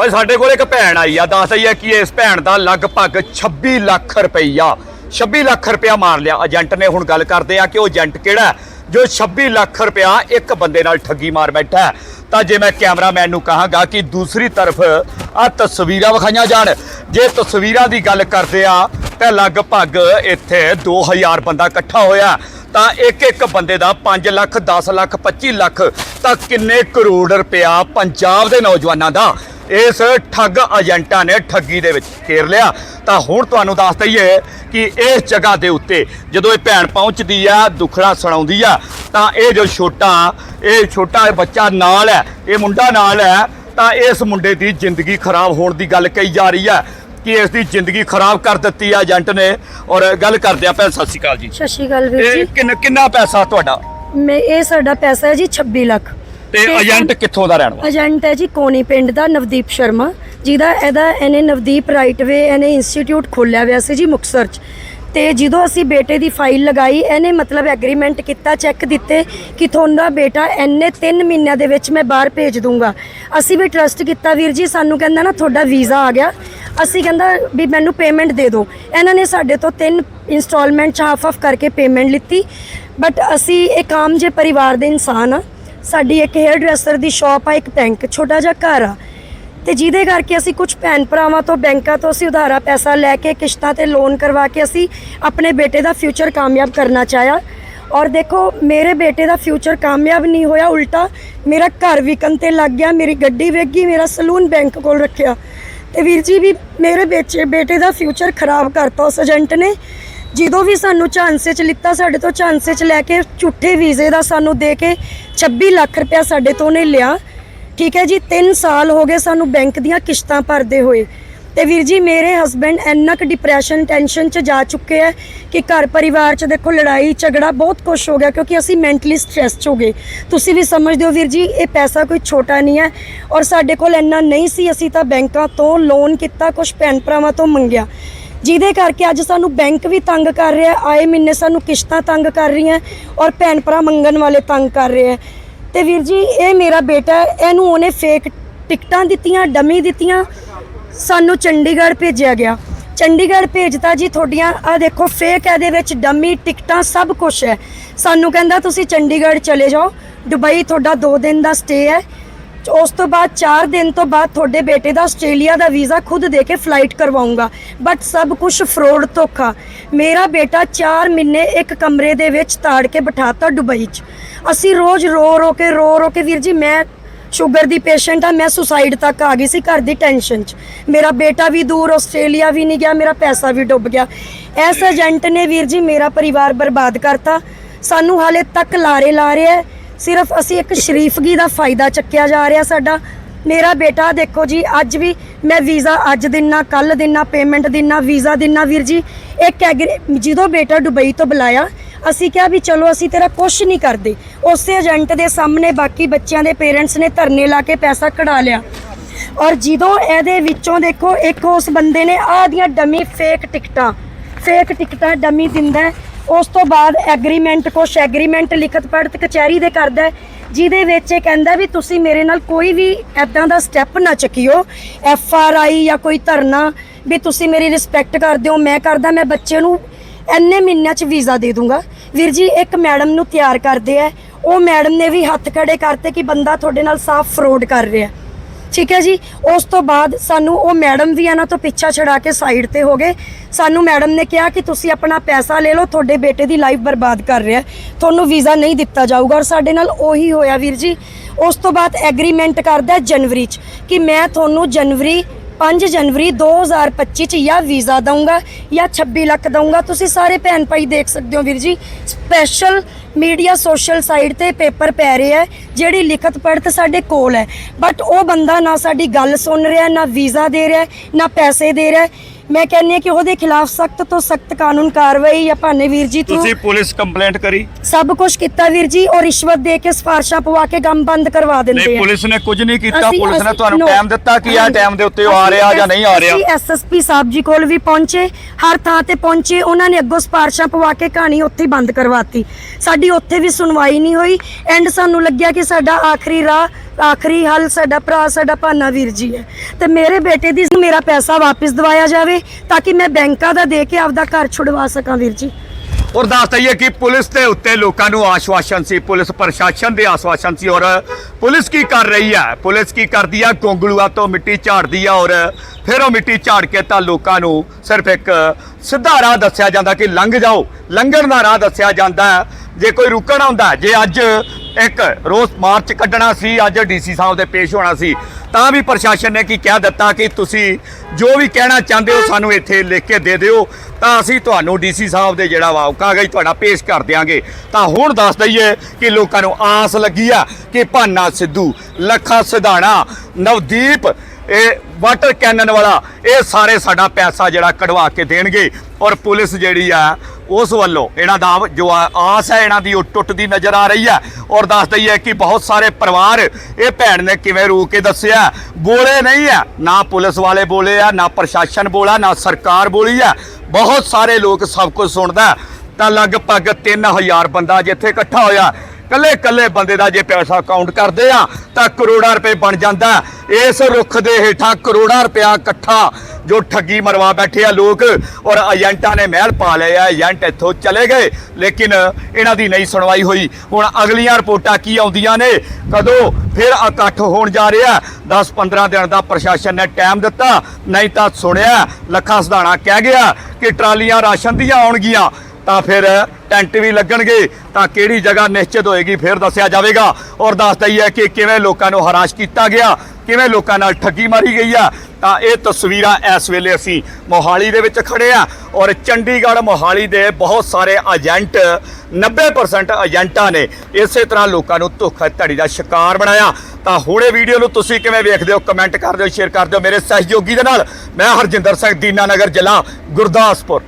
ਭਾਈ, ਸਾਡੇ ਕੋਲ ਇੱਕ ਭੈਣ ਆਈ ਆ, ਦੱਸ ਦਈਏ ਕਿ ਇਸ ਭੈਣ ਦਾ ਲਗਭਗ 26 ਲੱਖ ਰੁਪਈਆ 26 ਲੱਖ ਰੁਪਇਆ ਮਾਰ ਲਿਆ। ਏਜੰਟ ਨੇ ਹੁਣ ਗੱਲ ਕਰਦੇ ਆ ਕਿ ਉਹ ਏਜੰਟ ਕਿਹੜਾ ਜੋ 26 ਲੱਖ ਰੁਪਇਆ ਇੱਕ ਬੰਦੇ ਨਾਲ ਠੱਗੀ ਮਾਰ ਬੈਠਾ ਤਾਂ ਜੇ ਮੈਂ ਕੈਮਰਾਮੈਨ ਨੂੰ ਕਹਾਂਗਾ ਕਿ ਦੂਸਰੀ ਤਰਫ ਆ ਤਸਵੀਰਾਂ ਵਿਖਾਈਆਂ ਜਾਣ, ਜੇ ਤਸਵੀਰਾਂ ਦੀ ਗੱਲ ਕਰਦੇ ਆ, ਤਾਂ ਲਗਭਗ ਇੱਥੇ 2000 ਬੰਦਾ ਇਕੱਠਾ ਹੋਇਆ ਤਾਂ ਇੱਕ ਇੱਕ ਬੰਦੇ ਦਾ 5 ਲੱਖ 10 ਲੱਖ 25 ਲੱਖ ਤਾਂ ਕਿੰਨੇ ਕਰੋੜ ਰੁਪਇਆ ਪੰਜਾਬ ਦੇ ਨੌਜਵਾਨਾਂ ਦਾ ਇਸ ਠੱਗ ਏਜੰਟਾਂ ਨੇ ਠੱਗੀ ਦੇ ਵਿੱਚ ਘੇਰ ਲਿਆ। ਤਾਂ ਹੁਣ ਤੁਹਾਨੂੰ ਦੱਸ ਦਈਏ ਕਿ ਇਸ ਜਗ੍ਹਾ ਦੇ ਉੱਤੇ ਜਦੋਂ ਇਹ ਭੈਣ ਪਹੁੰਚਦੀ ਆ ਦੁਖੜਾ ਸੁਣਾਉਂਦੀ ਆ ਤਾਂ ਇਹ ਜੋ ਛੋਟਾ ਇਹ ਛੋਟਾ ਇਹ ਬੱਚਾ ਨਾਲ ਹੈ ਇਹ ਮੁੰਡਾ ਨਾਲ ਹੈ ਤਾਂ ਇਸ ਮੁੰਡੇ ਦੀ ਜ਼ਿੰਦਗੀ ਖਰਾਬ ਹੋਣ ਦੀ ਗੱਲ ਕਹੀ ਜਾ ਰਹੀ ਹੈ ਕਿ ਇਸ ਦੀ ਜ਼ਿੰਦਗੀ ਖਰਾਬ ਕਰ ਦਿੱਤੀ ਆ ਏਜੰਟ ਨੇ। ਔਰ ਗੱਲ ਕਰਦੇ ਆ ਭੈਣ ਸਤਿ ਸ਼੍ਰੀ ਅਕਾਲ ਜੀ। ਸਤਿ ਸ਼੍ਰੀ ਅਕਾਲ ਵੀਰ ਇਹ ਜੀ। ਕਿੰਨ ਕਿੰਨਾ ਪੈਸਾ ਤੁਹਾਡਾ? ਮੈਂ ਇਹ ਸਾਡਾ ਪੈਸਾ ਹੈ ਜੀ 26 ਲੱਖ। ਤੇ ਏਜੰਟ ਕਿੱਥੋਂ ਦਾ ਰਹਿਣ ਵਾਲਾ? ਏਜੰਟ ਹੈ ਜੀ ਕੋਨੀ ਪਿੰਡ ਦਾ ਨਵਦੀਪ ਸ਼ਰਮਾ। ਜਿਹਦਾ ਇਹਦਾ ਇਹਨੇ ਨਵਦੀਪ ਰਾਈਟਵੇ ਇਹਨੇ ਇੰਸਟੀਚਿਊਟ ਖੋਲਿਆ ਹੋਇਆ ਸੀ ਜੀ ਮੁਕਤਸਰ ਚ। ਤੇ ਜਦੋਂ ਅਸੀਂ ਬੇਟੇ ਦੀ ਫਾਈਲ ਲਗਾਈ ਇਹਨੇ ਮਤਲਬ ਐਗਰੀਮੈਂਟ ਕੀਤਾ ਚੈੱਕ ਦਿੱਤੇ ਕਿ ਤੁਹਾਡਾ ਬੇਟਾ ਇੰਨੇ 3 ਮਹੀਨਿਆਂ ਦੇ ਵਿੱਚ ਮੈਂ ਬਾਹਰ ਭੇਜ ਦੂੰਗਾ। ਅਸੀਂ ਵੀ ਟਰਸਟ ਕੀਤਾ ਵੀਰ ਜੀ ਸਾਨੂੰ ਕਹਿੰਦਾ ਨਾ ਤੁਹਾਡਾ ਵੀਜ਼ਾ ਆ ਗਿਆ। ਅਸੀਂ ਕਹਿੰਦਾ ਵੀ ਮੈਨੂੰ ਪੇਮੈਂਟ ਦੇ ਦਿਓ। ਇਹਨਾਂ ਨੇ ਸਾਡੇ ਤੋਂ ਤਿੰਨ ਇਨਸਟਾਲਮੈਂਟ ਚ ਹਾਫ ਹਾਫ ਕਰਕੇ ਪੇਮੈਂਟ ਲਿੱਤੀ। ਬਟ ਅਸੀਂ ਇੱਕ ਆਮ ਜੇ ਪਰਿਵਾਰ ਦੇ ਇਨਸਾਨ ਆ ਸਾਡੀ ਇੱਕ ਹੇਅਰ ਡਰੈਸਰ ਦੀ ਸ਼ਾਪ ਆ, ਇੱਕ ਬੈਂਕ ਛੋਟਾ ਜਿਹਾ ਘਰ ਆ। ਤੇ ਜਿਹਦੇ ਕਰਕੇ ਅਸੀਂ ਕੁਝ ਭੈਣ ਭਰਾਵਾਂ ਤੋਂ, ਬੈਂਕਾਂ ਤੋਂ ਅਸੀਂ ਉਧਾਰਾ ਪੈਸਾ ਲੈ ਕੇ, ਕਿਸ਼ਤਾਂ ਤੇ ਲੋਨ ਕਰਵਾ ਕੇ ਅਸੀਂ ਆਪਣੇ ਬੇਟੇ ਦਾ ਫਿਊਚਰ ਕਾਮਯਾਬ ਕਰਨਾ ਚਾਹਿਆ। ਔਰ ਦੇਖੋ, ਮੇਰੇ ਬੇਟੇ ਦਾ ਫਿਊਚਰ ਕਾਮਯਾਬ ਨਹੀਂ ਹੋਇਆ, ਉਲਟਾ ਮੇਰਾ ਘਰ ਵਿਕਣ ਤੇ ਲੱਗ ਗਿਆ, ਮੇਰੀ ਗੱਡੀ ਵੇਚ ਗਈ ਮੇਰਾ ਸਲੂਨ ਬੈਂਕ ਕੋਲ ਰੱਖਿਆ। ਤੇ ਵੀਰ ਜੀ ਵੀ ਮੇਰੇ ਬੱਚੇ, ਬੇਟੇ ਦਾ ਫਿਊਚਰ ਖਰਾਬ ਕਰਤਾ, ਉਸ ਏਜੰਟ ਨੇ। ਜਦੋਂ ਵੀ ਸਾਨੂੰ ਝਾਂਸੇ ਚ ਲਿੱਤਾ, ਸਾਡੇ ਤੋਂ ਝਾਂਸੇ ਚ ਲੈ ਕੇ ਝੂਠੇ ਵੀਜ਼ੇ ਦਾ ਸਾਨੂੰ ਦੇ ਕੇ 26 ਲੱਖ ਰੁਪਇਆ ਸਾਡੇ ਤੋਂ ਉਹਨੇ ਲਿਆ। ਠੀਕ ਹੈ ਜੀ 3 ਸਾਲ ਹੋ ਗਏ ਸਾਨੂੰ ਬੈਂਕ ਦੀਆਂ ਕਿਸ਼ਤਾਂ ਭਰਦੇ ਹੋਏ। ਤੇ ਵੀਰ ਜੀ, ਮੇਰੇ ਹਸਬੰਡ ਇੰਨਾ ਕੁ ਡਿਪਰੈਸ਼ਨ ਟੈਨਸ਼ਨ ਚ ਜਾ ਚੁੱਕੇ ਹੈ ਕਿ ਘਰ ਪਰਿਵਾਰ ਚ ਦੇਖੋ ਲੜਾਈ, ਝਗੜਾ ਬਹੁਤ ਕੁਛ ਹੋ ਗਿਆ ਕਿਉਂਕਿ ਅਸੀਂ ਮੈਂਟਲੀ ਸਟ੍ਰੈਸ ਚ ਹੋ ਗਏ। ਤੁਸੀਂ ਵੀ ਸਮਝਦੇ ਹੋ ਵੀਰ ਜੀ, ਇਹ ਪੈਸਾ ਕੋਈ ਛੋਟਾ ਨਹੀਂ ਹੈ ਔਰ ਸਾਡੇ ਕੋਲ ਇੰਨਾ ਨਹੀਂ ਸੀ, ਅਸੀਂ ਤਾਂ ਬੈਂਕਾਂ ਤੋਂ ਲੋਨ ਕੀਤਾ ਕੁਝ ਭੈਣ ਭਰਾਵਾਂ ਤੋਂ ਮੰਗਿਆ। ਜਿਹਦੇ ਕਰਕੇ ਅੱਜ ਸਾਨੂੰ ਬੈਂਕ ਵੀ ਤੰਗ ਕਰ ਰਿਹਾ ਆਏ ਮਹੀਨੇ ਸਾਨੂੰ ਕਿਸ਼ਤਾਂ ਤੰਗ ਕਰ ਰਹੀਆਂ ਔਰ ਭੈਣ ਭਰਾ ਮੰਗਣ ਵਾਲੇ ਤੰਗ ਕਰ ਰਹੇ ਹੈ। ਤੇ ਵੀਰ ਜੀ, ਇਹ ਮੇਰਾ ਬੇਟਾ ਇਹਨੂੰ ਉਹਨੇ ਫੇਕ ਟਿਕਟਾਂ ਦਿੱਤੀਆਂ, ਡਮੀ ਦਿੱਤੀਆਂ, ਸਾਨੂੰ ਚੰਡੀਗੜ੍ਹ ਭੇਜਿਆ ਗਿਆ। ਚੰਡੀਗੜ੍ਹ ਭੇਜਤਾ ਜੀ ਤੁਹਾਡੀਆਂ ਆ ਦੇਖੋ ਫੇਕ ਇਹਦੇ ਵਿੱਚ ਡਮੀ, ਟਿਕਟਾਂ ਸਭ ਕੁਝ ਹੈ। ਸਾਨੂੰ ਕਹਿੰਦਾ ਤੁਸੀਂ ਚੰਡੀਗੜ੍ਹ ਚਲੇ ਜਾਓ, ਦੁਬਈ ਤੁਹਾਡਾ 2 ਦਿਨ ਦਾ ਸਟੇ ਹੈ। ਉਸ ਤੋਂ ਬਾਅਦ 4 ਦਿਨ ਤੋਂ ਬਾਅਦ ਤੁਹਾਡੇ ਬੇਟੇ ਦਾ ਆਸਟ੍ਰੇਲੀਆ ਦਾ ਵੀਜ਼ਾ ਖੁਦ ਦੇ ਕੇ ਫਲਾਈਟ ਕਰਵਾਉਂਗਾ। ਬਟ ਸਭ ਕੁਝ ਫਰੋਡ ਧੋਖਾ। ਮੇਰਾ ਬੇਟਾ 4 ਮਹੀਨੇ ਇੱਕ ਕਮਰੇ ਦੇ ਵਿੱਚ ਤਾੜ ਕੇ ਬਿਠਾਤਾ ਦੁਬਈ 'ਚ। ਅਸੀਂ ਰੋਜ਼ ਰੋ ਰੋ ਕੇ, ਰੋ ਰੋ ਕੇ ਵੀਰ ਜੀ, ਮੈਂ ਸ਼ੂਗਰ ਦੀ ਪੇਸ਼ੈਂਟ ਆ, ਮੈਂ ਸੁਸਾਈਡ ਤੱਕ ਆ ਗਈ ਸੀ ਘਰ ਦੀ ਟੈਨਸ਼ਨ 'ਚ। ਮੇਰਾ ਬੇਟਾ ਵੀ ਦੂਰ, ਆਸਟ੍ਰੇਲੀਆ ਵੀ ਨਹੀਂ ਗਿਆ, ਮੇਰਾ ਪੈਸਾ ਵੀ ਡੁੱਬ ਗਿਆ। ਐਸ ਏਜੰਟ ਨੇ ਵੀਰ ਜੀ ਮੇਰਾ ਪਰਿਵਾਰ ਬਰਬਾਦ ਕਰਤਾ। ਸਾਨੂੰ ਹਾਲੇ ਤੱਕ ਲਾਰੇ ਲਾ ਰਿਹਾ ਹੈ। ਸਿਰਫ ਅਸੀਂ ਇੱਕ ਸ਼ਰੀਫਗੀ ਦਾ ਫਾਇਦਾ ਚੱਕਿਆ ਜਾ ਰਿਹਾ ਸਾਡਾ। ਮੇਰਾ ਬੇਟਾ, ਦੇਖੋ ਜੀ, ਅੱਜ ਵੀ ਮੈਂ ਵੀਜ਼ਾ ਅੱਜ ਦਿਨਾ ਕੱਲ ਦਿਨਾ ਪੇਮੈਂਟ ਦਿਨਾ, ਵੀਜ਼ਾ ਦਿਨਾ ਵੀਰ ਜੀ। ਇੱਕ ਐਗਰੀ ਜਦੋਂ ਬੇਟਾ ਦੁਬਈ ਤੋਂ ਬੁਲਾਇਆ, ਅਸੀਂ ਕਿਹਾ ਵੀ ਚਲੋ ਅਸੀਂ ਤੇਰਾ ਕੁਝ ਨਹੀਂ ਕਰਦੇ। ਉਸੇ ਏਜੰਟ ਦੇ ਸਾਹਮਣੇ ਬਾਕੀ ਬੱਚਿਆਂ ਦੇ ਪੇਰੈਂਟਸ ਨੇ ਧਰਨੇ ਲਾ ਕੇ ਪੈਸਾ ਕਢਾ ਲਿਆ। ਔਰ ਜਦੋਂ ਇਹਦੇ ਵਿੱਚੋਂ ਦੇਖੋ, ਇੱਕ ਉਸ ਬੰਦੇ ਨੇ ਆਹ ਦੀਆਂ ਡਮੀ ਫੇਕ ਟਿਕਟਾਂ ਫੇਕ ਟਿਕਟਾਂ ਡਮੀ ਦਿੰਦਾ ਉਸ ਤੋਂ ਬਾਅਦ ਐਗਰੀਮੈਂਟ ਕੁਛ ਐਗਰੀਮੈਂਟ ਲਿਖਤ ਪੜਤ ਕਚਹਿਰੀ ਦੇ ਕਰਦਾ ਜਿਹਦੇ ਵਿੱਚ ਇਹ ਕਹਿੰਦਾ ਵੀ ਤੁਸੀਂ ਮੇਰੇ ਨਾਲ ਕੋਈ ਵੀ ਐਦਾਂ ਦਾ ਸਟੈਪ ਨਾ ਚੱਕਿਓ ਐਫ ਆਰ ਆਈ ਜਾਂ ਕੋਈ ਧਰਨਾ, ਵੀ ਤੁਸੀਂ ਮੇਰੀ ਰਿਸਪੈਕਟ ਕਰਦੇ ਹੋ, ਮੈਂ ਕਰਦਾ, ਮੈਂ ਬੱਚੇ ਨੂੰ ਇੰਨੇ ਮਹੀਨਿਆਂ 'ਚ ਵੀਜ਼ਾ ਦੇ ਦੂੰਗਾ। ਵੀਰ ਜੀ, ਇੱਕ ਮੈਡਮ ਨੂੰ ਤਿਆਰ ਕਰਦੇ ਆ ਉਹ ਮੈਡਮ ਨੇ ਵੀ ਹੱਥ ਖੜੇ ਕਰਤੇ ਕਿ ਬੰਦਾ ਤੁਹਾਡੇ ਨਾਲ ਸਾਫ਼ ਫਰੋਡ ਕਰ ਰਿਹਾ ਠੀਕ ਹੈ ਜੀ? ਉਸ ਤੋਂ ਬਾਅਦ ਸਾਨੂੰ ਉਹ ਮੈਡਮ ਵੀ ਇਹਨਾਂ ਤੋਂ ਪਿੱਛਾ ਛਡਾ ਕੇ ਸਾਈਡ ਤੇ ਹੋ ਗਏ। ਸਾਨੂੰ ਮੈਡਮ ਨੇ ਕਿਹਾ ਕਿ ਤੁਸੀਂ ਆਪਣਾ ਪੈਸਾ ਲੈ ਲਓ, ਤੁਹਾਡੇ ਬੇਟੇ ਦੀ ਲਾਈਫ ਬਰਬਾਦ ਕਰ ਰਿਹਾ ਤੁਹਾਨੂੰ ਵੀਜ਼ਾ ਨਹੀਂ ਦਿੱਤਾ ਜਾਊਗਾ ਔਰ ਸਾਡੇ ਨਾਲ ਉਹੀ ਹੋਇਆ ਵੀਰ ਜੀ। ਉਸ ਤੋਂ ਬਾਅਦ ਐਗਰੀਮੈਂਟ ਕਰਦਾ ਜਨਵਰੀ 'ਚ ਕਿ ਮੈਂ ਤੁਹਾਨੂੰ ਜਨਵਰੀ 5 ਜਨਵਰੀ 2025 ਚ ਜਾਂ ਵੀਜ਼ਾ ਦਊਂਗਾ ਜਾਂ 26 ਲੱਖ ਦਊਂਗਾ। ਤੁਸੀਂ ਸਾਰੇ ਭੈਣ ਭਾਈ ਦੇਖ ਸਕਦੇ ਹੋ ਵੀਰ ਜੀ। ਸਪੈਸ਼ਲ ਮੀਡੀਆ ਸੋਸ਼ਲ ਸਾਈਟ ਤੇ ਪੇਪਰ ਪੈ ਰਹੇ ਹੈ, ਜਿਹੜੀ ਲਿਖਤ ਪੜਤ ਸਾਡੇ ਕੋਲ ਹੈ। ਬਟ ਉਹ ਬੰਦਾ ਨਾ ਸਾਡੀ ਗੱਲ ਸੁਣ ਰਿਹਾ, ਨਾ ਵੀਜ਼ਾ ਦੇ ਰਿਹਾ, ਨਾ ਪੈਸੇ ਦੇ ਰਿਹਾ। ਮੈਂ ਕਹਿੰਨੀ ਹਾਂ ਕਿ ਉਹਦੇ ਖਿਲਾਫ ਸਖਤ ਤੋਂ ਸਖਤ ਕਾਨੂੰਨ ਕਾਰਵਾਈ ਜਾਂ ਭਾਨੇ ਵੀਰ ਜੀ ਤੋਂ ਤੁਸੀਂ ਪੁਲਿਸ ਕੰਪਲੇਂਟ ਕਰੀ। ਸਭ ਕੁਝ ਕੀਤਾ ਵੀਰ ਜੀ ਔਰ ਰਿਸ਼ਵਤ ਦੇ ਕੇ ਸਿਫਾਰਸ਼ਾਂ ਪਵਾ ਕੇ ਕੰਮ ਬੰਦ ਕਰਵਾ ਦਿੰਦੇ ਨਹੀਂ ਆ। ਪੁਲਿਸ ਨੇ ਕੁਝ ਨਹੀਂ ਕੀਤਾ ਅਸੀਂ- ਪੁਲਿਸ ਨੇ ਅਸੀਂ- ਤੁਹਾਨੂੰ no, ਟਾਈਮ ਦਿੱਤਾ ਕਿ ਆ। ਟਾਈਮ ਦੇ ਉੱਤੇ ਉਹ ਆ ਰਿਹਾ ਜਾਂ ਨਹੀਂ ਆ ਰਿਹਾ। ਅਸੀਂ ਐਸਐਸਪੀ ਸਾਹਿਬ ਜੀ ਕੋਲ ਵੀ ਪਹੁੰਚੇ ਹਰ ਥਾਂ ਤੇ ਪਹੁੰਚੇ ਉਹਨਾਂ ਨੇ ਅੱਗੋਂ ਸਿਫਾਰਸ਼ਾਂ ਪਵਾ ਕੇ ਕਹਾਣੀ ਉੱਥੇ ਹੀ ਬੰਦ ਕਰਵਾਤੀ। ਸਾਡੀ ਉੱਥੇ ਵੀ ਸੁਣਵਾਈ ਨਹੀਂ ਹੋਈ ਐਂਡ ਸਾਨੂੰ ਲੱਗਿਆ ਕਿ ਸਾਡਾ ਆਖਰੀ ਰਾਹ ਆਖਰੀ ਹੱਲ ਸਾਡਾ ਭਰਾ, ਸਾਡਾ ਭਾਨਾ ਵੀਰ ਜੀ ਹੈ। ਤੇ ਮੇਰੇ ਬੇਟੇ ਦੀ ਮੇਰਾ ਪੈਸਾ ਵਾਪਸ ਦਿਵਾਇਆ ਜਾਵੇ ਤਾਂ ਕਿ ਮੈਂ ਬੈਂਕਾਂ ਦਾ ਦੇ ਕੇ ਆਪਦਾ ਘਰ ਛੁਡਵਾ ਸਕਾਂ ਵੀਰ ਜੀ। ਔਰ ਦੱਸ ਦਈਏ ਕਿ ਪੁਲਿਸ ਦੇ ਉੱਤੇ ਲੋਕਾਂ ਨੂੰ ਆਸ਼ਵਾਸਨ ਸੀ, ਪੁਲਿਸ ਪ੍ਰਸ਼ਾਸਨ ਦੇ ਆਸ਼ਵਾਸਨ ਸੀ ਔਰ ਪੁਲਿਸ ਕੀ ਕਰ ਰਹੀ ਹੈ? ਪੁਲਿਸ ਕੀ ਕਰਦੀ ਹੈ? ਗੋਂਗਲੂਆ ਤੋਂ ਮਿੱਟੀ ਝਾੜਦੀ ਆ ਔਰ ਫਿਰ ਉਹ ਮਿੱਟੀ ਝਾੜ ਕੇ ਤਾਂ ਲੋਕਾਂ ਨੂੰ ਸਿਰਫ ਇੱਕ ਸਿੱਧਾ ਰਾਹ ਦੱਸਿਆ ਜਾਂਦਾ ਕਿ ਲੰਘ ਜਾਓ। ਲੰਘਣ ਦਾ ਰਾਹ ਦੱਸਿਆ ਜਾਂਦਾ ਜੇ ਕੋਈ ਰੁਕਣ ਆਉਂਦਾ ਜੇ ਅੱਜ ਇੱਕ ਰੋਸ ਮਾਰਚ ਕੱਢਣਾ ਸੀ, ਅੱਜ ਡੀਸੀ ਸਾਹਿਬ ਦੇ ਪੇਸ਼ ਹੋਣਾ ਸੀ। ਤਾਂ ਵੀ ਪ੍ਰਸ਼ਾਸਨ ਨੇ ਕੀ ਕਹਿ ਦਿੱਤਾ ਕਿ ਤੁਸੀਂ ਜੋ ਵੀ ਕਹਿਣਾ ਚਾਹੁੰਦੇ ਹੋ ਸਾਨੂੰ ਇੱਥੇ ਲਿਖ ਕੇ ਦੇ ਦਿਓ। ਤਾਂ ਅਸੀਂ ਤੁਹਾਨੂੰ ਡੀਸੀ ਸਾਹਿਬ ਦੇ ਜਿਹੜਾ ਵਾ ਕਾਗਜ਼ ਤੁਹਾਡਾ ਪੇਸ਼ ਕਰ ਦਿਆਂਗੇ। ਤਾਂ ਹੁਣ ਦੱਸ ਦਈਏ ਕਿ ਲੋਕਾਂ ਨੂੰ ਆਸ ਲੱਗੀ ਆ ਕਿ ਭਾਨਾ ਸਿੱਧੂ, ਲੱਖਾ ਸਿਧਾਣਾ, ਨਵਦੀਪ, ਇਹ ਵਾਟਰ ਕੈਨਨ ਵਾਲਾ, ਇਹ ਸਾਰੇ ਸਾਡਾ ਪੈਸਾ ਜਿਹੜਾ ਕਢਵਾ ਕੇ ਦੇਣਗੇ। ਔਰ ਪੁਲਿਸ ਜਿਹੜੀ ਆ ਉਸ ਵੱਲੋਂ ਇਹਨਾਂ ਦਾ ਜੋ ਆਸ ਹੈ ਇਹਨਾਂ ਦੀ ਉਹ ਟੁੱਟਦੀ ਨਜ਼ਰ ਆ ਰਹੀ ਹੈ ਔਰ ਦੱਸ ਦਈਏ ਕਿ ਬਹੁਤ ਸਾਰੇ ਪਰਿਵਾਰ ਇਹ ਭੈਣ ਨੇ ਕਿਵੇਂ ਰੂ ਕੇ ਦੱਸਿਆ? ਬੋਲੇ ਨਹੀਂ ਹੈ। ਨਾ ਪੁਲਿਸ ਵਾਲੇ ਬੋਲੇ ਆ, ਨਾ ਪ੍ਰਸ਼ਾਸਨ ਬੋਲਾ, ਨਾ ਸਰਕਾਰ ਬੋਲੀ ਆ ਬਹੁਤ ਸਾਰੇ ਲੋਕ ਸਭ ਕੁਝ ਸੁਣਦਾ ਤਾਂ ਲਗਭਗ 3000 ਬੰਦਾ ਜਿੱਥੇ ਇਕੱਠਾ ਹੋਇਆ ਕੱਲੇ ਕੱਲੇ ਬੰਦੇ ਦਾ ਜੇ ਪੈਸਾ ਕਾਊਂਟ ਕਰਦੇ ਆ, ਤਾਂ ਕਰੋੜਾਂ ਰੁਪਏ ਬਣ ਜਾਂਦਾ ਇਸ ਰੁੱਖ ਦੇ ਹੇਠਾਂ ਕਰੋੜਾਂ ਰੁਪਇਆ ਇਕੱਠਾ ਜੋ ਠੱਗੀ ਮਰਵਾ ਬੈਠੇ ਆ ਲੋਕ, ਔਰ ਏਜੰਟਾਂ ਨੇ ਮਹਿਲ ਪਾ ਲਏ ਆ ਏਜੰਟ ਇੱਥੋਂ ਚਲੇ ਗਏ, ਲੇਕਿਨ ਇਹਨਾਂ ਦੀ ਨਹੀਂ ਸੁਣਵਾਈ ਹੋਈ। ਹੁਣ ਅਗਲੀਆਂ ਰਿਪੋਰਟਾਂ ਕੀ ਆਉਂਦੀਆਂ ਨੇ? ਕਦੋਂ ਫਿਰ ਇਕੱਠ ਹੋਣ ਜਾ ਰਿਹਾ? 10-15 ਦਿਨ ਦਾ ਪ੍ਰਸ਼ਾਸਨ ਨੇ ਟਾਈਮ ਦਿੱਤਾ, ਨਹੀਂ ਤਾਂ ਸੁਣਿਆ, ਲੱਖਾ ਸਧਾਣਾ ਕਹਿ ਗਿਆ ਕਿ ਟਰਾਲੀਆਂ ਰਾਸ਼ਨ ਦੀਆਂ ਆਉਣਗੀਆਂ। ਤਾਂ ਫਿਰ ਟੈਂਟ ਵੀ ਲੱਗਣਗੇ, ਤਾਂ ਕਿਹੜੀ ਜਗ੍ਹਾ ਨਿਸ਼ਚਿਤ ਹੋਏਗੀ ਫਿਰ ਦੱਸਿਆ ਜਾਵੇਗਾ। ਔਰ ਦੱਸ ਦਈਏ ਕਿ ਕਿਵੇਂ ਲੋਕਾਂ ਨੂੰ ਹਰਾਸ਼ ਕੀਤਾ ਗਿਆ, ਕਿਵੇਂ ਲੋਕਾਂ ਨਾਲ ਠੱਗੀ ਮਾਰੀ ਗਈ ਆ, ਤਾਂ ਇਹ ਤਸਵੀਰਾਂ ਇਸ ਵੇਲੇ ਅਸੀਂ ਮੋਹਾਲੀ ਦੇ ਵਿੱਚ ਖੜੇ ਆ। ਔਰ ਚੰਡੀਗੜ੍ਹ ਮੋਹਾਲੀ ਦੇ ਬਹੁਤ ਸਾਰੇ ਏਜੰਟ 90% ਏਜੰਟਾਂ ਨੇ ਇਸੇ ਤਰ੍ਹਾਂ ਲੋਕਾਂ ਨੂੰ ਧੋਖਾ ਧੜੀ ਦਾ ਸ਼ਿਕਾਰ ਬਣਾਇਆ। ਤਾਂ ਹੁਣੇ ਵੀਡੀਓ ਨੂੰ ਤੁਸੀਂ ਕਿਵੇਂ ਵੇਖਦੇ ਹੋ ਕਮੈਂਟ ਕਰ ਦਿਓ ਸ਼ੇਅਰ ਕਰ ਦਿਓ ਮੇਰੇ ਸਹਿਯੋਗੀ ਦੇ ਨਾਲ। ਮੈਂ ਹਰਜਿੰਦਰ ਸਿੰਘ ਦੀਨਾਨਗਰ ਜ਼ਿਲ੍ਹਾ ਗੁਰਦਾਸਪੁਰ।